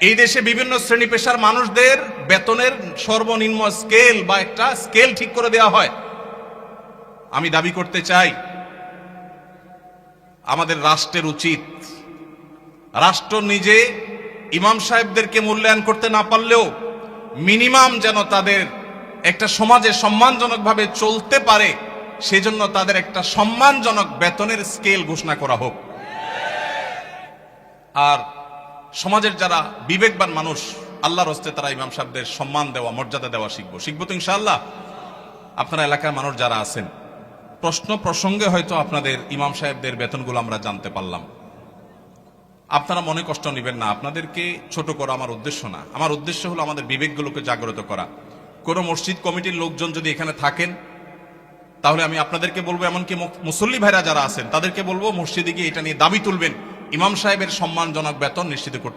এই দেশে বিভিন্ন শ্রেণি পেশার মানুষদের বেতনের সর্বনিম্ন স্কেল বা একটা স্কেল ঠিক করে দেওয়া হয়। আমি দাবি করতে চাই, আমাদের রাষ্ট্রের উচিত রাষ্ট্র নিজে ইমাম সাহেবদেরকে মূল্যায়ন করতে না পারলেও মিনিমাম যেন তাদের একটা সমাজে সম্মানজনকভাবে চলতে পারে, সেজন্য তাদের একটা সম্মানজনক বেতনের স্কেল ঘোষণা করা হোক। আর সমাজের যারা বিবেকবান মানুষ, আল্লাহর হস্তে তারা ইমাম সাহেবদের সম্মান দেওয়া, মর্যাদা দেওয়া শিখব। শিখব তো ইনশাআল্লাহ। আপনারা এলাকার মানুষ যারা আছেন, প্রশ্ন প্রসঙ্গে হয়তো আপনাদের ইমাম সাহেবদের বেতনগুলো আমরা জানতে পারলাম। আপনারা মনে কষ্ট নেবেন না, আপনাদেরকে ছোট করা আমার উদ্দেশ্য না। আমার উদ্দেশ্য হলো আমাদের বিবেকগুলোকে জাগ্রত করা। কোনো মসজিদ কমিটির লোকজন যদি এখানে থাকেন, তাহলে আমি আপনাদেরকে বলব, এমনকি মুসল্লি ভাইরা যারা আছেন, তাদেরকে বলব, মসজিদে গিয়ে এটা নিয়ে দাবি তুলবেন। ইমাম সাহেবের সম্মানজনক বেতন নিশ্চিত করতে